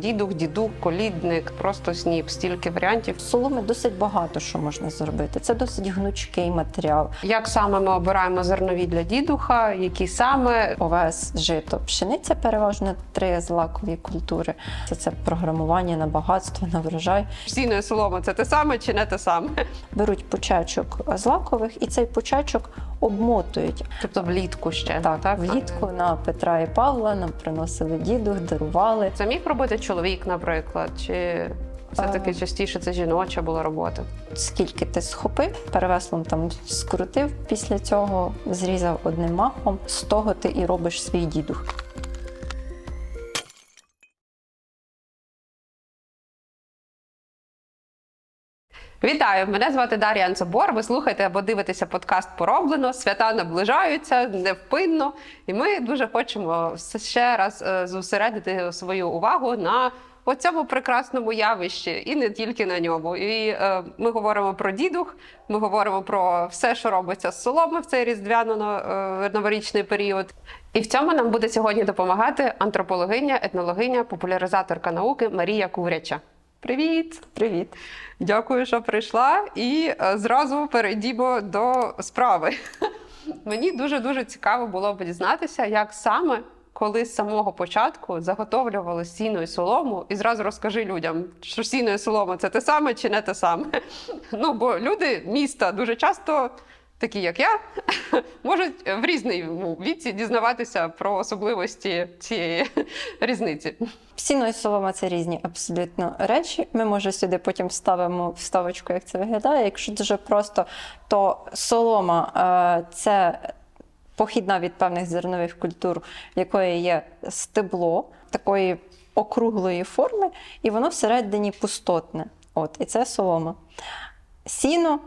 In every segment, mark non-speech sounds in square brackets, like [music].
Дідух, дідук, колідник, просто сніп, стільки варіантів. Соломи досить багато що можна зробити. Це досить гнучкий матеріал. Як саме ми обираємо зернові для дідуха, які саме Овес, жито, пшениця переважно три злакові культури. Це, це програмування на багатство, на врожай. сіно і солома це те саме чи не те саме? Беруть почачок злакових і цей почачок обмотують. Тобто влітку ще Так, так влітку на Петра і Павла нам приносили діду, дарували. Це міг робити чоловік, наприклад, чи все таки частіше це жіноча була робота. Скільки ти схопив, перевеслом там скрутив після цього, зрізав одним махом. З того ти і робиш свій дідух. Вітаю! Мене звати Дар'я Анцебор. Ви слухаєте або дивитеся подкаст Пороблено. Свята наближаються невпинно, і ми дуже хочемо ще раз е, зосередити свою увагу на оцьому прекрасному явищі, і не тільки на ньому. І е, ми говоримо про дідух, ми говоримо про все, що робиться з соломи в цей різдвяно-новорічний період. І в цьому нам буде сьогодні допомагати антропологиня, етнологиня, популяризаторка науки Марія Куряча. Привіт! Привіт! Дякую, що прийшла. І е, зразу перейдімо до справи. [laughs] Мені дуже дуже цікаво було б дізнатися, як саме коли з самого початку заготовлювали сіно і солому, і зразу розкажи людям, що сіно і солома це те саме чи не те саме. [laughs] Ну бо люди міста дуже часто. Такі як я, [laughs] можуть в різному віці дізнаватися про особливості цієї [laughs] різниці. Сіно і солома це різні абсолютно речі. Ми може сюди потім вставимо вставочку, як це виглядає. Якщо дуже просто, то солома е, це похідна від певних зернових культур, якої є стебло такої округлої форми, і воно всередині пустотне. От, і це солома. Сіно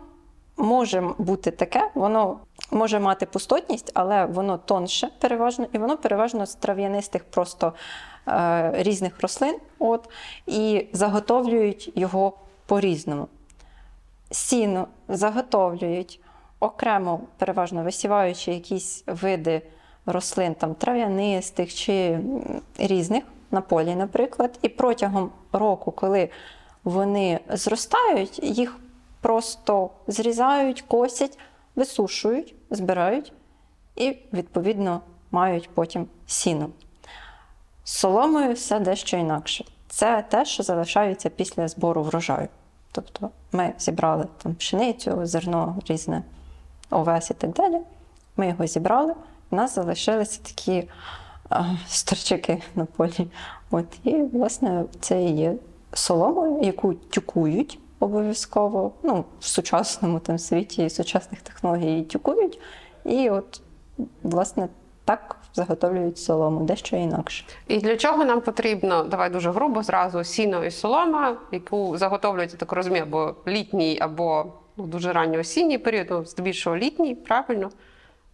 може бути таке, воно може мати пустотність, але воно тонше переважно, і воно переважно з трав'янистих просто е, різних рослин. От, і заготовлюють його по-різному. Сіно заготовлюють окремо, переважно висіваючи якісь види рослин, там трав'янистих чи різних на полі, наприклад. І протягом року, коли вони зростають, їх просто зрізають, косять, висушують, збирають і, відповідно, мають потім сіно. З соломою все дещо інакше. Це те, що залишається після збору врожаю. Тобто ми зібрали там пшеницю, зерно, різне овес і так далі. Ми його зібрали, в нас залишилися такі а, старчики на полі. От, і, власне, це і є соломою, яку тюкують обов'язково. Ну, в сучасному там світі сучасних технологій тюкують. І от, власне, так заготовлюють солому, дещо інакше. І для чого нам потрібно, давай дуже грубо, зразу сіно і солома, яку заготовлюють, я так розумію, або літній, або ну, дуже ранньо осінній період, ну, здебільшого літній, правильно.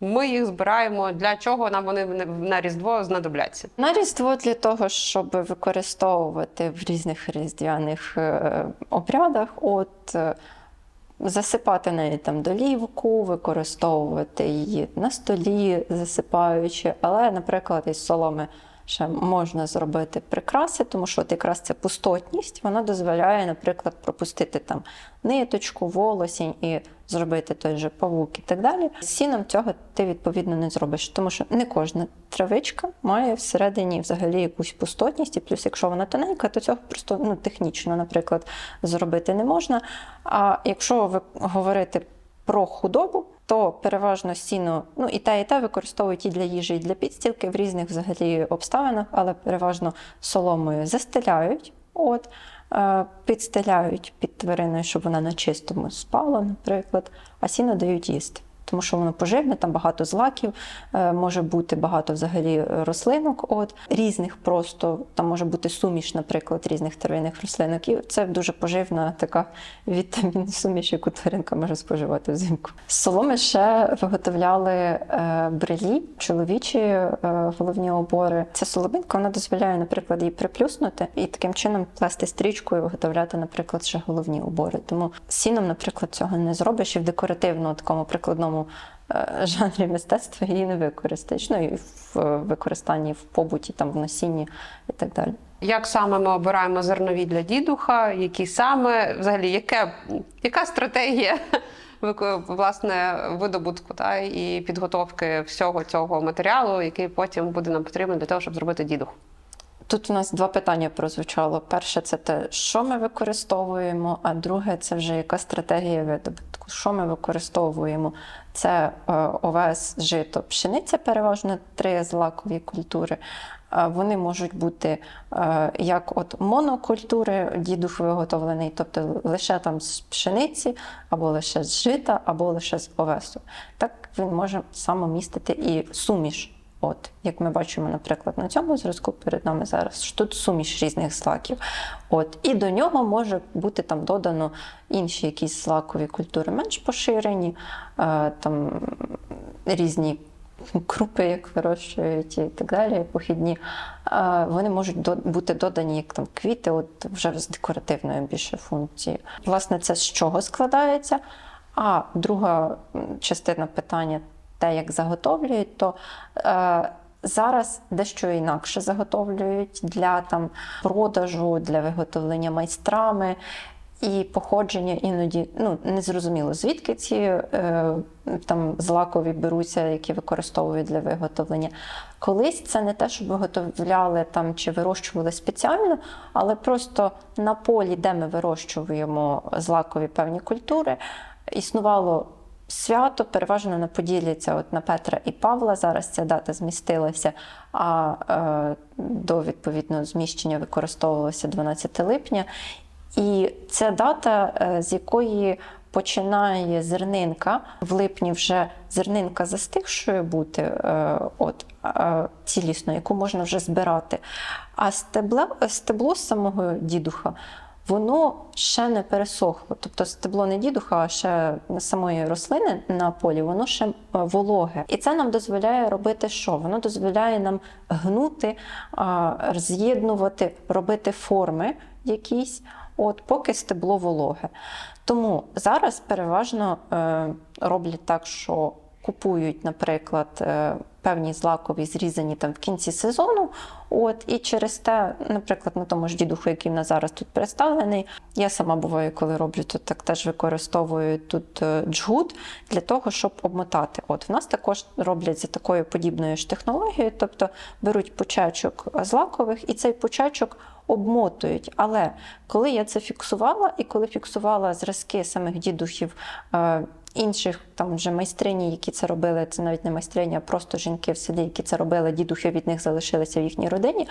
Ми їх збираємо. Для чого нам вони на Різдво знадобляться? На Різдво для того, щоб використовувати в різних різдвяних е, обрядах, от е, засипати неї там долівку, використовувати її на столі, засипаючи. Але, наприклад, із соломи ще можна зробити прикраси, тому що от якраз ця пустотність вона дозволяє, наприклад, пропустити там ниточку, волосінь і зробити той же павук і так далі. З сіном цього ти відповідно не зробиш, тому що не кожна травичка має всередині взагалі якусь пустотність, і плюс, якщо вона тоненька, то цього просто ну, технічно, наприклад, зробити не можна. А якщо ви говорити про худобу, то переважно сіно, ну і те, і те використовують і для їжі, і для підстілки в різних взагалі обставинах, але переважно соломою застеляють, от, е, підстеляють під твариною, щоб вона на чистому спала, наприклад, а сіно дають їсти. Тому що воно поживне, там багато злаків, е, може бути багато взагалі рослинок, от різних просто там може бути суміш, наприклад, різних трав'яних рослинок. І це дуже поживна така вітамінна [laughs] суміш, яку тваринка може споживати взимку. З соломи ще виготовляли е, брелі, чоловічі е, головні обори. Ця соломинка вона дозволяє, наприклад, її приплюснути і таким чином плести стрічку і виготовляти, наприклад, ще головні убори. Тому сіном, наприклад, цього не зробиш і в декоративно такому прикладному е, жанрі мистецтва її не використаєш. Ну і в використанні в побуті, там в носінні і так далі. Як саме ми обираємо зернові для дідуха? Які саме взагалі, яке, яка стратегія [laughs] власне видобутку та, і підготовки всього цього матеріалу, який потім буде нам потрібен для того, щоб зробити дідух? Тут у нас два питання прозвучало. Перше, це те, що ми використовуємо, а друге це вже яка стратегія видобутку. Що ми використовуємо? Це е, овес, жито, пшениця, переважно три злакові культури. Е, Вони можуть бути е, як от монокультури, дідух виготовлений, тобто лише там з пшениці, або лише з жита, або лише з овесу. Так він може самомістити і суміш. От, як ми бачимо, наприклад, на цьому зразку перед нами зараз, що тут суміш різних злаків. От, і до нього може бути там додано інші якісь злакові культури, менш поширені, е, там різні крупи, як вирощують, і так далі, похідні. Е, вони можуть бути додані як там квіти, от вже з декоративною більше функцією. Власне, це з чого складається? А друга частина питання те, як заготовлюють, то е, зараз дещо інакше заготовлюють для там продажу, для виготовлення майстрами. І походження іноді ну не зрозуміло, звідки ці е, там злакові беруться, які використовують для виготовлення. Колись це не те, щоб виготовляли там чи вирощували спеціально, але просто на полі, де ми вирощуємо злакові певні культури, існувало свято, переважно на Поділі це от на Петра і Павла. Зараз ця дата змістилася, а е, до відповідного зміщення використовувалося 12 липня. І це дата, е, з якої починає зернинка в липні вже зернинка застигшою бути, е, от е, цілісно, яку можна вже збирати. А стебло, стебло самого дідуха. Воно ще не пересохло. Тобто стебло не дідуха, а ще самої рослини на полі, воно ще е, вологе. І це нам дозволяє робити що? Воно дозволяє нам гнути, а, з'єднувати, робити форми якісь, от поки стебло вологе. Тому зараз переважно е, роблять так, що купують, наприклад, е, певні злакові зрізані там в кінці сезону. От, і через те, наприклад, на тому ж дідуху, який в нас зараз тут представлений, я сама буваю, коли роблю тут, так теж використовую тут е, джгут для того, щоб обмотати. От в нас також роблять за такою подібною ж технологією, тобто беруть почачок злакових і цей почачок обмотують. Але коли я це фіксувала, і коли фіксувала зразки самих дідухів. Інших там вже майстрині, які це робили, це навіть не майстрині, а просто жінки в селі, які це робили, дідухи від них залишилися в їхній родині.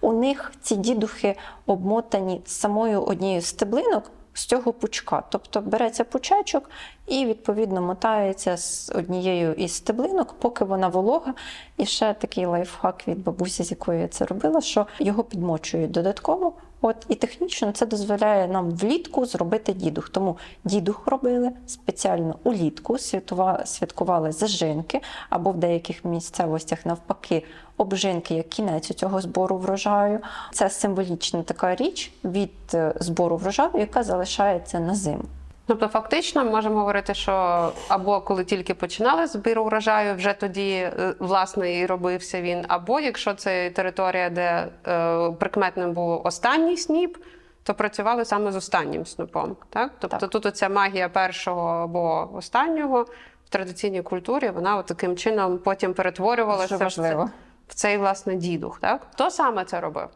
У них ці дідухи обмотані самою однією з стеблинок з цього пучка. Тобто береться пучачок і відповідно мотається з однією із стеблинок, поки вона волога. І ще такий лайфхак від бабусі, з якою я це робила, що його підмочують додатково. От і технічно це дозволяє нам влітку зробити дідух. Тому дідух робили спеціально улітку, святкували зажинки, або в деяких місцевостях навпаки обжинки як кінець цього збору врожаю. Це символічна така річ від е, збору врожаю, яка залишається на зиму. Тобто, фактично, ми можемо говорити, що або коли тільки починали збір урожаю, вже тоді е, власне і робився він, або якщо це територія, де е, прикметним був останній сніп, то працювали саме з останнім снопом. Так? Тобто Так. тут оця магія першого або останнього в традиційній культурі, вона от таким чином потім перетворювалася в, це- важливо. в цей власне дідух. Так? Хто саме це робив?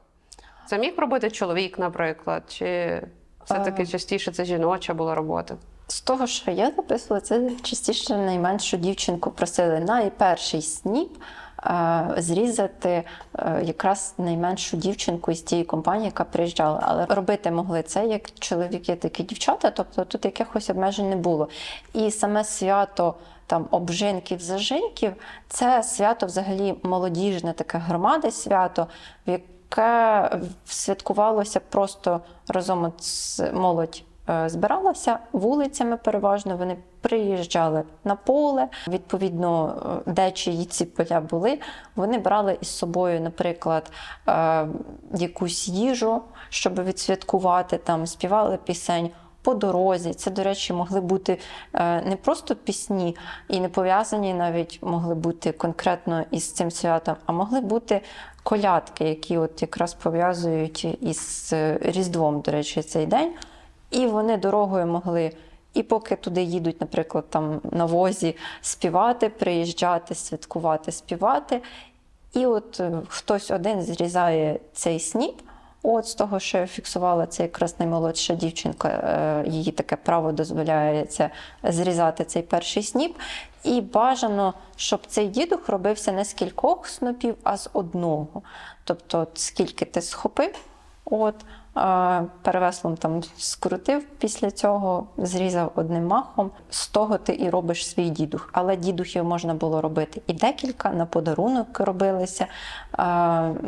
Це міг робити чоловік, наприклад, чи все-таки частіше це жіноча була робота? З того, що я записувала, це частіше найменшу дівчинку просили найперший сніп е, зрізати е, якраз найменшу дівчинку із тієї компанії, яка приїжджала. Але робити могли це як чоловіки, так і дівчата, тобто тут якихось обмежень не було. І саме свято. Там обжинків, зажинків це свято взагалі молодіжне, таке громади свято, в яке святкувалося просто разом з молодь е, збиралася вулицями переважно. Вони приїжджали на поле. Відповідно, е, де чиї ці поля були, вони брали із собою, наприклад, е, якусь їжу, щоб відсвяткувати, там співали пісень. По дорозі, це, до речі, могли бути не просто пісні і не пов'язані навіть могли бути конкретно із цим святом, а могли бути колядки, які от якраз пов'язують із е, Різдвом, до речі, цей день. І вони дорогою могли. І поки туди їдуть, наприклад, там на возі співати, приїжджати, святкувати, співати. І от е, хтось один зрізає цей сніп. От з того, що я фіксувала, це якраз наймолодша дівчинка, е, її таке право дозволяє це зрізати цей перший сніп. І бажано, щоб цей дідух робився не з кількох снопів, а з одного. Тобто, скільки ти схопив, от, перевеслом там скрутив після цього, зрізав одним махом. З того ти і робиш свій дідух. Але дідухів можна було робити і декілька, на подарунок робилися,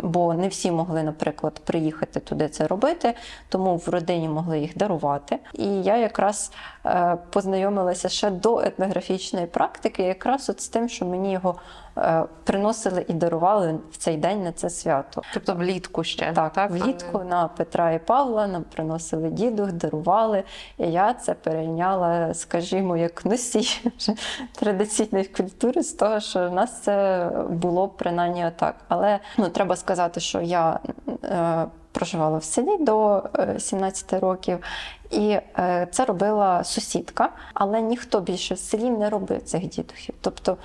бо не всі могли, наприклад, приїхати туди це робити, тому в родині могли їх дарувати. І я якраз е, познайомилася ще до етнографічної практики, якраз от з тим, що мені його приносили і дарували в цей день на це свято. Тобто влітку ще. Так, так влітку на Петра і Павла нам приносили дідух, дарували. І я це перейняла, скажімо, як носій традиційної культури з того, що в нас це було принаймні отак. Але ну, треба сказати, що я е, проживала в селі до е, 17 років, і е, це робила сусідка, але ніхто більше в селі не робив цих дідухів. Тобто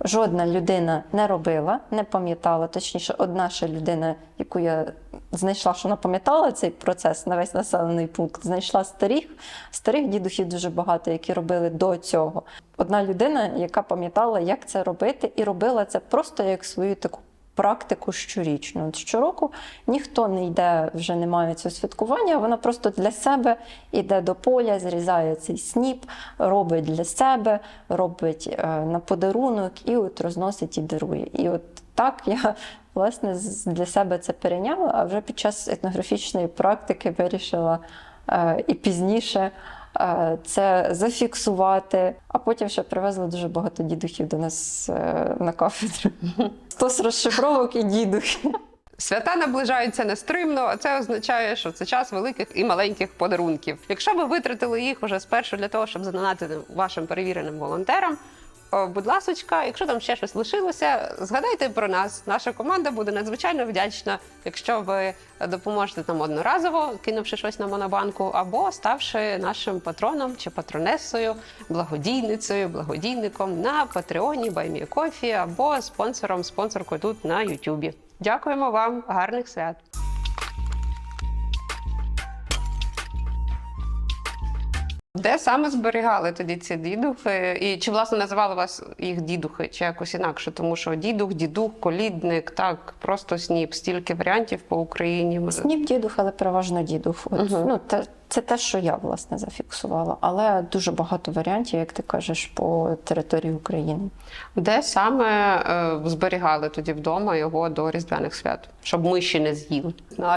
жодна людина не робила, не пам'ятала, точніше, одна ще людина, яку я знайшла, що вона пам'ятала цей процес на весь населений пункт, знайшла старих, старих дідухів дуже багато, які робили до цього. Одна людина, яка пам'ятала, як це робити, і робила це просто як свою таку. Практику щорічну. От щороку ніхто не йде, вже немає цього святкування, вона просто для себе йде до поля, зрізає цей сніп, робить для себе, робить е, на подарунок і от розносить і дарує. І от так я власне для себе це перейняла, а вже під час етнографічної практики вирішила е, і пізніше. Е, Це зафіксувати, а потім ще привезли дуже багато дідухів до нас е, на кафедру. Стос розшифровок і дідухи. Свята наближаються нестримно, а це означає, що це час великих і маленьких подарунків. Якщо ви витратили їх уже спершу для того, щоб задонатити вашим перевіреним волонтерам. О, Будь ласочка, якщо там ще щось лишилося, згадайте про нас. Наша команда буде надзвичайно вдячна, якщо ви допоможете нам одноразово, кинувши щось на монобанку, або ставши нашим патроном чи патронесою, благодійницею, благодійником на Патреоні, Баймієкофі або спонсором, спонсоркою тут на Ютубі. Дякуємо вам, гарних свят! Де саме зберігали тоді ці дідухи? І чи власне називали вас їх дідухи, чи якось інакше? Тому що дідух, дідух, колідник, так, просто сніп, стільки варіантів по Україні. Сніп дідух, але переважно дідух. От, угу. ну, те, це те, що я власне зафіксувала. Але дуже багато варіантів, як ти кажеш, по території України. Де саме е, зберігали тоді вдома його до Різдвяних свят, щоб миші не з'їли?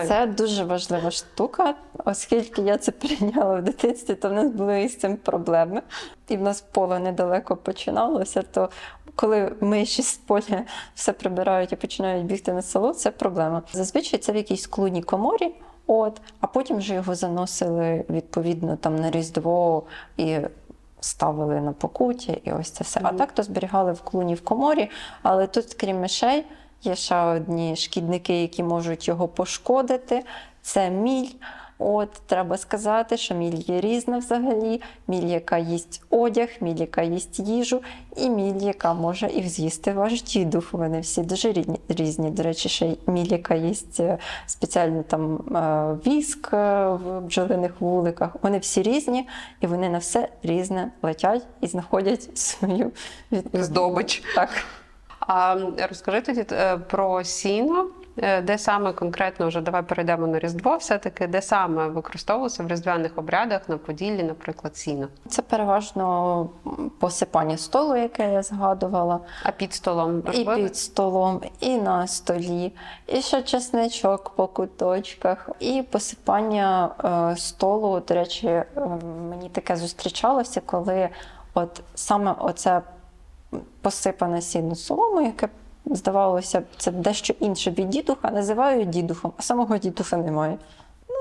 Це дуже важлива штука, оскільки я це прийняла в дитинстві, то в нас були із цим проблеми. І в нас поле недалеко починалося, то коли миші з поля все прибирають і починають бігти на село, це проблема. Зазвичай це в якійсь клуній коморі, от, а потім вже його заносили відповідно там на Різдво і ставили на покуті, і ось це все. А так то зберігали в клуні в коморі, але тут, крім мишей, Є ще одні шкідники, які можуть його пошкодити. Це міль. От треба сказати, що міль є різна взагалі. Міль, яка їсть одяг, міль, яка їсть їжу, і міль, яка може і з'їсти ваш дідух. Вони всі дуже різні. різні. До речі, ще міль, яка їсть е, спеціально там е, віск е, в бджолиних вуликах. Вони всі різні, і вони на все різне летять і знаходять свою відповідь. Здобич. Так. А розкажи тоді про сіно, де саме конкретно вже давай перейдемо на Різдво, все-таки де саме використовувалося в різдвяних обрядах на Поділлі, наприклад, сіно. Це переважно посипання столу, яке я згадувала, А під столом і робили? під столом, і на столі, і ще чесничок по куточках, і посипання е, столу. До речі, е, мені таке зустрічалося, коли от саме оце посипане сіно солому, яке здавалося б, це дещо інше від дідуха, називають дідухом, а самого дідуха немає. Ну,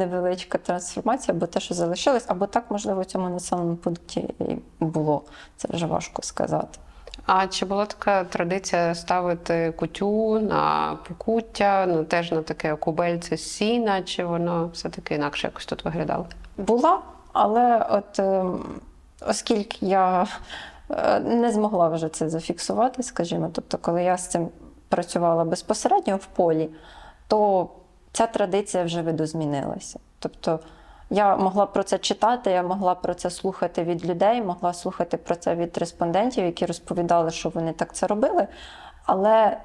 невеличка трансформація, або те, що залишилось, або так, можливо, в цьому населеному пункті і було. Це вже важко сказати. А чи була така традиція ставити кутю на покуття, ну теж на таке кубельце сіна, чи воно все-таки інакше якось тут виглядало? Була, але от ем, оскільки я не змогла вже це зафіксувати, скажімо, тобто, коли я з цим працювала безпосередньо в полі, то ця традиція вже видозмінилася. Тобто я могла про це читати, я могла про це слухати від людей, могла слухати про це від респондентів, які розповідали, що вони так це робили. Але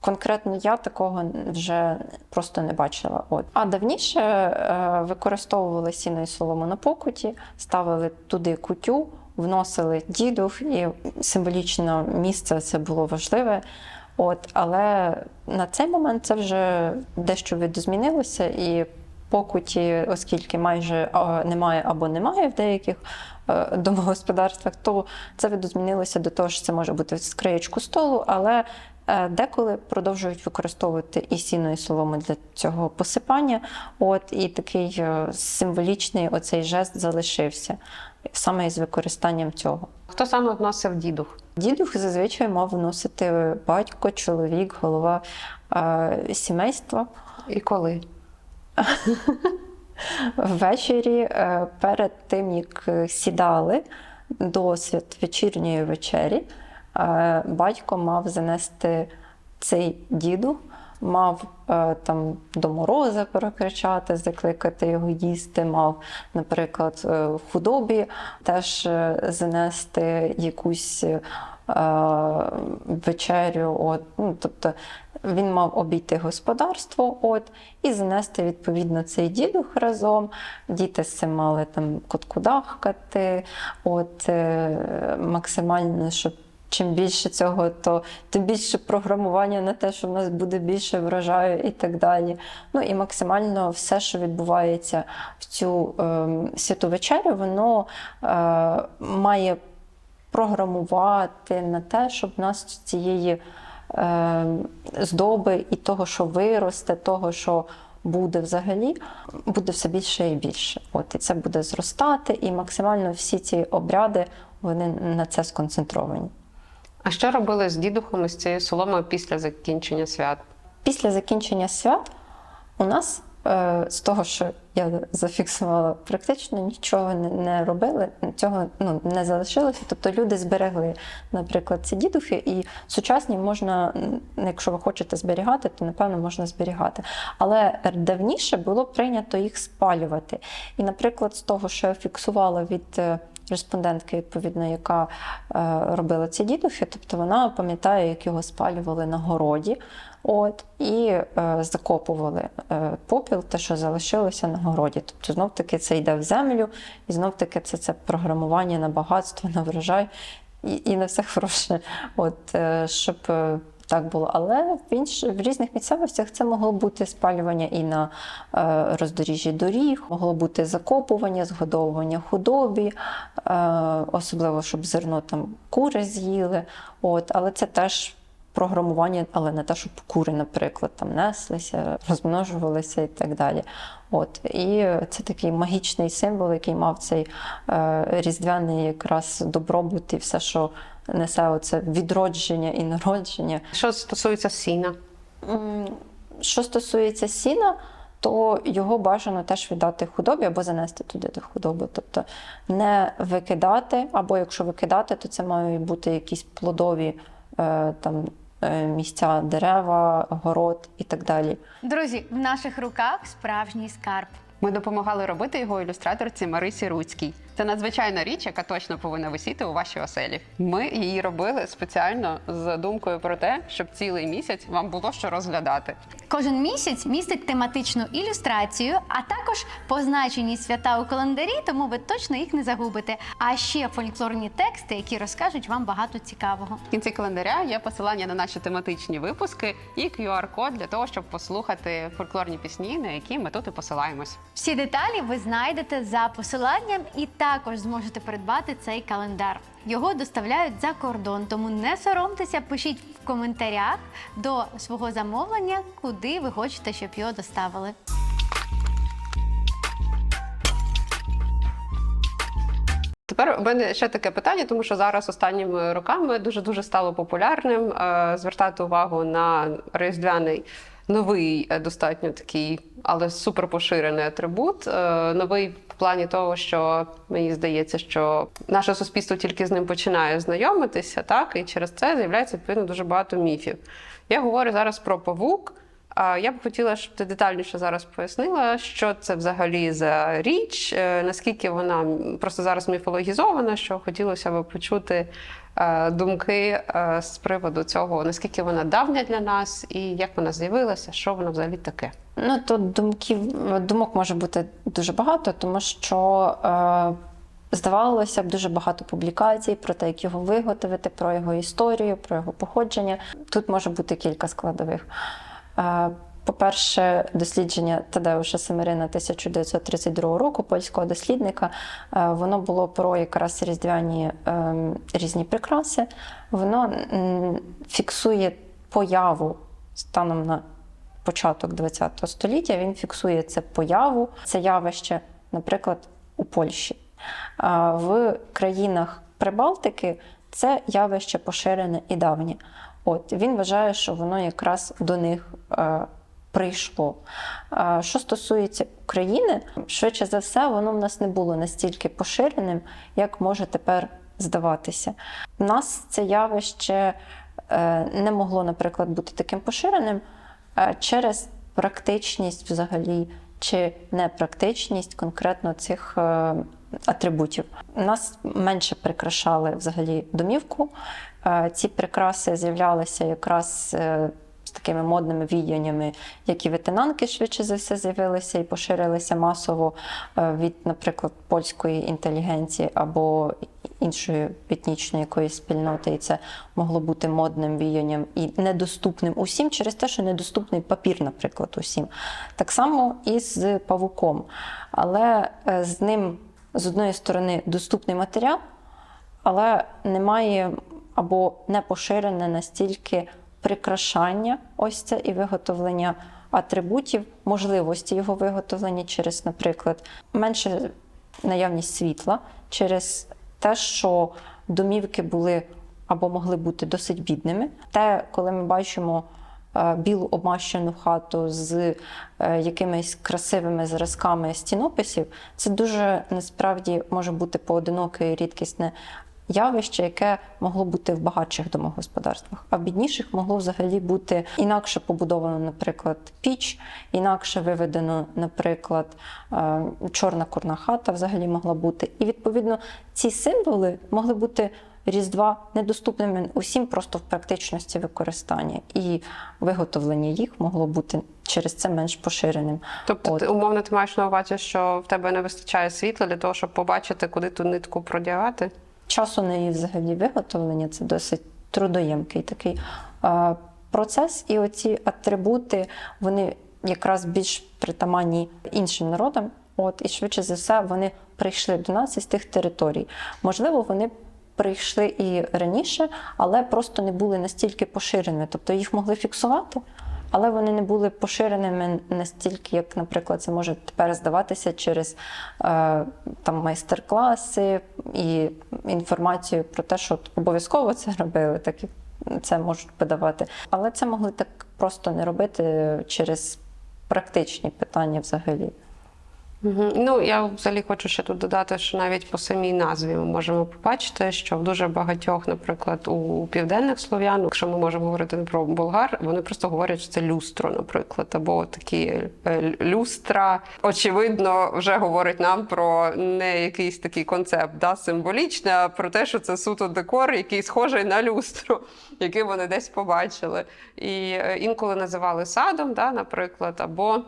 конкретно я такого вже просто не бачила. От. А давніше е, використовували сіно і солому на покуті, ставили туди кутю, вносили дідух, і символічно місце це було важливе. От, але на цей момент це вже дещо відозмінилося, і покуті, оскільки майже немає або немає в деяких е, домогосподарствах, то це відозмінилося до того, що це може бути з краєчку столу, але деколи продовжують використовувати і сіно, і солому для цього посипання. От і такий е, символічний оцей жест залишився саме із використанням цього. Хто саме вносив дідух? Дідух зазвичай мав вносити батько, чоловік, голова е, сімейства. І коли? [laughs] Ввечері е, перед тим, як сідали до святвечірньої вечері, е, батько мав занести цей діду, мав е, там до мороза прокричати, закликати його їсти, мав, наприклад, е, в худобі теж е, занести якусь е, вечерю. От, ну, тобто він мав обійти господарство от, і занести відповідно цей дідух разом. Діти з цим мали там коткудахкати, от, е, максимально, щоб чим більше цього, то тим більше програмування на те, що в нас буде більше врожаю і так далі. Ну і максимально все, що відбувається в цю е, святу вечерю, воно е, має програмувати на те, щоб в нас цієї е, здоби і того, що виросте, того, що буде взагалі, буде все більше і більше. От і це буде зростати, і максимально всі ці обряди вони на це сконцентровані. А що робили з дідухом і з цією соломою після закінчення свят? Після закінчення свят у нас е, з того, що я зафіксувала, практично нічого не, робили, цього ну, не залишилося. Тобто люди зберегли, наприклад, ці дідухи, і сучасні можна, якщо ви хочете зберігати, то напевно можна зберігати. Але давніше було прийнято їх спалювати. І, наприклад, з того, що я фіксувала від. Респондентки, відповідно, яка е, робила ці дідухи, тобто вона пам'ятає, як його спалювали на городі, от, і е, закопували е, попіл, те, що залишилося на городі. Тобто, знов таки це йде в землю, і знов таки це, це програмування на багатство, на врожай і, і на все хороше. От, е, щоб е, так було. Але в, інш... в різних місцевостях це могло бути спалювання і на е, роздоріжжі доріг, могло бути закопування, згодовування худобі, е, особливо, щоб зерно там кури з'їли. От, але це теж програмування, але не те, щоб кури, наприклад, там неслися, розмножувалися і так далі. От і це такий магічний символ, який мав цей е, різдвяний якраз добробут і все, що несе оце відродження і народження. Що стосується сіна? Що стосується сіна, то його бажано теж віддати худобі або занести туди до худоби. Тобто не викидати, або якщо викидати, то це мають бути якісь плодові е, там, е, місця, дерева, город і так далі. Друзі, в наших руках справжній скарб. Ми допомагали робити його ілюстраторці Марисі Руцькій. Це надзвичайна річ, яка точно повинна висіти у вашій оселі. Ми її робили спеціально з думкою про те, щоб цілий місяць вам було що розглядати. Кожен місяць містить тематичну ілюстрацію, а також позначені свята у календарі, тому ви точно їх не загубите. А ще фольклорні тексти, які розкажуть вам багато цікавого. В кінці календаря є посилання на наші тематичні випуски і QR-код для того, щоб послухати фольклорні пісні, на які ми тут і посилаємось. Всі деталі ви знайдете за посиланням і також зможете придбати цей календар. Його доставляють за кордон, тому не соромтеся, пишіть в коментарях до свого замовлення, куди ви хочете, щоб його доставили. Тепер у мене ще таке питання, тому що зараз останніми роками дуже дуже стало популярним е, звертати увагу на різдвяний новий, е, достатньо такий, але супер поширений атрибут. Е, новий в плані того, що мені здається, що наше суспільство тільки з ним починає знайомитися, так і через це з'являється відповідно дуже багато міфів. Я говорю зараз про павук. А я б хотіла, щоб ти детальніше зараз пояснила, що це взагалі за річ, е, наскільки вона просто зараз міфологізована, що хотілося б почути думки е, з приводу цього, наскільки вона давня для нас і як вона з'явилася, що вона взагалі таке. Ну тут думків думок може бути дуже багато, тому що е, здавалося б дуже багато публікацій про те, як його виготовити, про його історію, про його походження. Тут може бути кілька складових. Е, по-перше, дослідження Тадеуша Семерина 1932 року, польського дослідника, е, воно було про якраз різдвяні е, різні прикраси. Воно фіксує появу станом на початок ХХ століття. Він фіксує це появу, це явище, наприклад, у Польщі. В країнах Прибалтики це явище поширене і давнє. От він вважає, що воно якраз до них е, прийшло. Що стосується України, швидше за все, воно в нас не було настільки поширеним, як може тепер здаватися. У нас це явище е, не могло, наприклад, бути таким поширеним е, через практичність взагалі чи непрактичність конкретно цих е, атрибутів. Нас менше прикрашали взагалі домівку. Ці прикраси з'являлися якраз такими модними віяннями, як і ветенанки швидше за все з'явилися і поширилися масово е, від, наприклад, польської інтелігенції або іншої етнічної якоїсь спільноти, і це могло бути модним віянням і недоступним усім через те, що недоступний папір, наприклад, усім. Так само і з павуком. Але е, з ним, з одної сторони, доступний матеріал, але немає або не поширене настільки прикрашання, ось це і виготовлення атрибутів, можливості його виготовлення через, наприклад, менше наявність світла, через те, що домівки були або могли бути досить бідними. Те, коли ми бачимо е, білу обмащену хату з е, якимись красивими зразками стінописів, це дуже насправді може бути поодиноке рідкісне явище, яке могло бути в багатших домогосподарствах, а в бідніших могло взагалі бути інакше побудовано, наприклад, піч, інакше виведено, наприклад, е, чорна курна хата взагалі могла бути. І відповідно ці символи могли бути. Різдва недоступними усім просто в практичності використання, і виготовлення їх могло бути через це менш поширеним. Тобто, От. ти, умовно, ти маєш на увазі, що в тебе не вистачає світла для того, щоб побачити, куди ту нитку продягати? Часу на її взагалі виготовлення це досить трудоємкий такий процес. І оці атрибути вони якраз більш притаманні іншим народам. От і швидше за все вони прийшли до нас із тих територій. Можливо, вони прийшли і раніше, але просто не були настільки поширеними. Тобто їх могли фіксувати, але вони не були поширеними настільки, як, наприклад, це може тепер здаватися через е, там майстер-класи і інформацію про те, що обов'язково це робили, так і це можуть подавати. Але це могли так просто не робити через практичні питання взагалі. Ну, я взагалі хочу ще тут додати, що навіть по самій назві ми можемо побачити, що в дуже багатьох, наприклад, у південних слов'ян, якщо ми можемо говорити про болгар, вони просто говорять, що це люстро, наприклад, або такі е, люстра. Очевидно, вже говорить нам про не якийсь такий концепт, да, символічний, а про те, що це суто декор, який схожий на люстру, який вони десь побачили. І е, інколи називали садом, да, наприклад, або.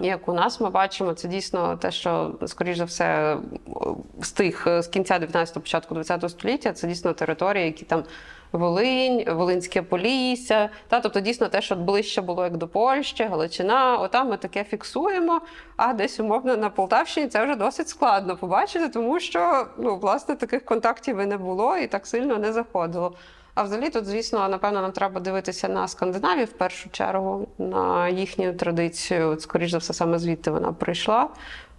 Як у нас ми бачимо, це дійсно те, що скоріш за все з тих з кінця 19-го, початку 20-го століття, це дійсно території, які там Волинь, Волинське Полісся, та тобто дійсно те, що ближче було як до Польщі, Галичина. Отам ми таке фіксуємо. А десь умовно на Полтавщині це вже досить складно побачити, тому що ну власне таких контактів і не було, і так сильно не заходило. А взагалі тут, звісно, напевно, нам треба дивитися на Скандинавію в першу чергу, на їхню традицію. От, скоріш за все, саме звідти вона прийшла.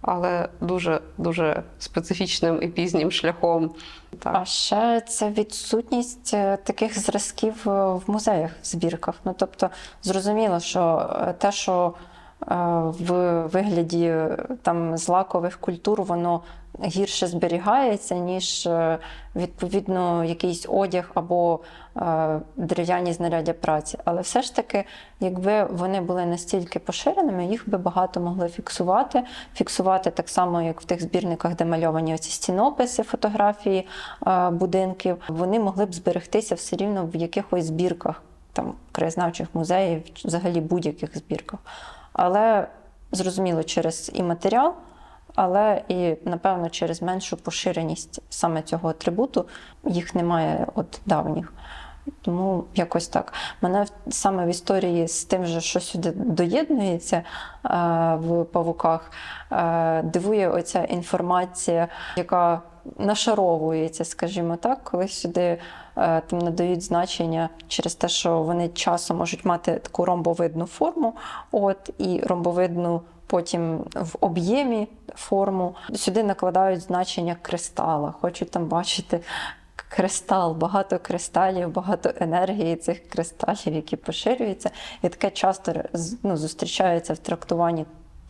але дуже дуже специфічним і пізнім шляхом. Так. А ще це відсутність е, таких зразків е, в музеях, в збірках. Ну тобто, зрозуміло, що е, те, що в вигляді там злакових культур, воно гірше зберігається, ніж е, відповідно якийсь одяг або е, дерев'яні знаряддя праці. Але все ж таки, якби вони були настільки поширеними, їх би багато могли фіксувати. Фіксувати так само, як в тих збірниках, де мальовані оці стінописи, фотографії е, будинків, вони могли б зберегтися все рівно в якихось збірках, там краєзнавчих музеїв, взагалі будь-яких збірках. Але зрозуміло, через і матеріал, але і напевно через меншу поширеність саме цього атрибуту їх немає от давніх. Тому якось так. Мене саме в історії з тим, же, що сюди доєднується е, в павуках, е, дивує оця інформація, яка нашаровується, скажімо так, коли сюди е, там надають значення через те, що вони часом можуть мати таку ромбовидну форму, от і ромбовидну потім в об'ємі форму. Сюди накладають значення кристала, хочуть там бачити. Кристал, багато кристалів, багато енергії цих кристалів, які поширюються, і таке часто ну, зустрічається в трактуванні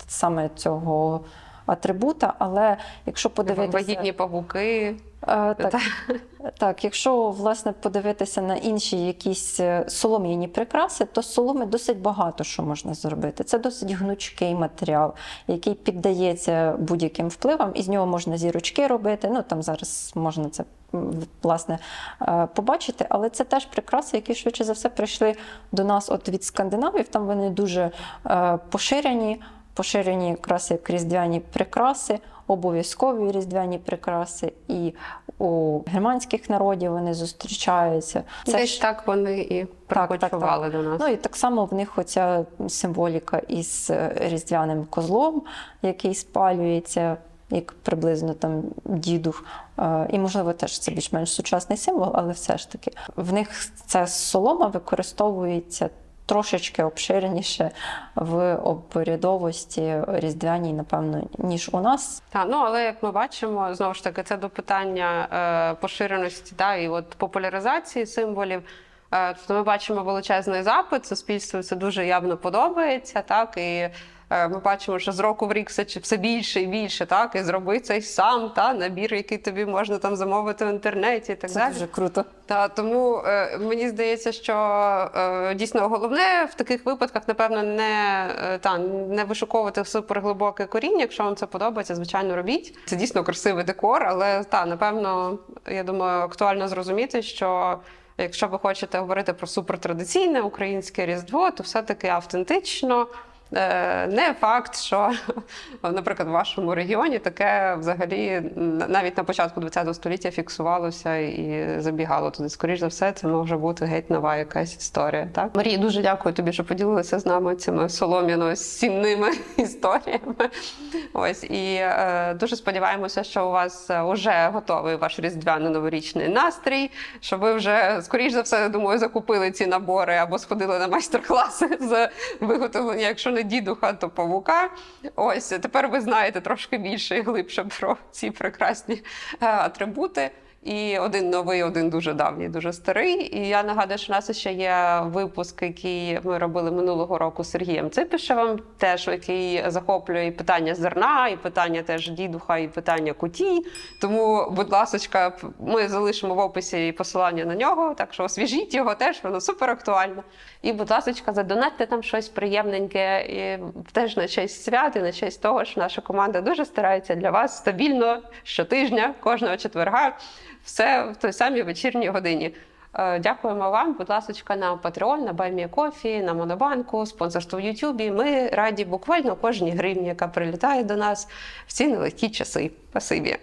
саме цього атрибута. Але якщо подивитися, Вагітні павуки. Е, так, так, якщо власне подивитися на інші якісь е, солом'яні прикраси, то з соломи досить багато що можна зробити. Це досить гнучкий матеріал, який піддається будь-яким впливам, і з нього можна зірочки робити. Ну там зараз можна це власне е, побачити, але це теж прикраси, які швидше за все прийшли до нас от від скандинавів. Там вони дуже поширені. Поширені якраз як різдвяні прикраси, обов'язкові різдвяні прикраси, і у германських народів вони зустрічаються. Це Десь ж- так вони і так, так. прикочували до нас. Ну і так само в них оця символіка із е, різдвяним козлом, який спалюється. Як приблизно там дідух, Е, і можливо теж це більш-менш сучасний символ, але все ж таки в них ця солома використовується трошечки обширеніше в обрядовості різдвяній, напевно, ніж у нас. Та ну але як ми бачимо, знову ж таки, це до питання е, поширеності та, і от популяризації символів. Е, тобто ми бачимо величезний запит, суспільству це дуже явно подобається, так і. Е, Ми бачимо, що з року в рік все, все більше і більше, так, і зроби цей сам, та набір, який тобі можна там замовити в інтернеті і так Це далі. дуже круто. Та тому е, мені здається, що е, дійсно головне в таких випадках, напевно, не е, та не вишуковувати суперглибоке коріння. Якщо вам це подобається, звичайно, робіть. Це дійсно красивий декор, але та напевно, я думаю, актуально зрозуміти, що. Якщо ви хочете говорити про супертрадиційне українське різдво, то все-таки автентично. Е, Не факт, що, [laughs] наприклад, в вашому регіоні таке взагалі навіть на початку ХХ століття фіксувалося і забігало туди. Скоріш за все, це може бути геть нова якась історія. Так, Марія, дуже дякую тобі, що поділилася з нами цими солом'яно-сінними [laughs] історіями. Ось і е, дуже сподіваємося, що у вас вже готовий ваш різдвяно-новорічний настрій. Що ви вже скоріш за все, думаю, закупили ці набори або сходили на майстер-класи з виготовлення, якщо не дідуха, то павука. Ось тепер ви знаєте трошки більше і глибше про ці прекрасні е, атрибути. І один новий, один дуже давній, дуже старий. І я нагадую, що у нас ще є випуск, який ми робили минулого року з Сергієм Ципішевим, теж який захоплює і питання зерна, і питання теж дідуха, і питання куті. Тому, будь ласка, ми залишимо в описі і посилання на нього. Так що освіжіть його теж, воно супер актуально. І, будь ласка, задонатьте там щось приємненьке, і теж на честь свят, і на честь того, що наша команда дуже старається для вас стабільно щотижня, кожного четверга, все в той самій вечірній годині. Е, Дякуємо вам, будь ласка, на Patreon, на BuyMeACoffee, на Монобанку, спонсорство в Ютубі. Ми раді буквально кожній гривні, яка прилітає до нас в ці нелегкі часи. Спасибі.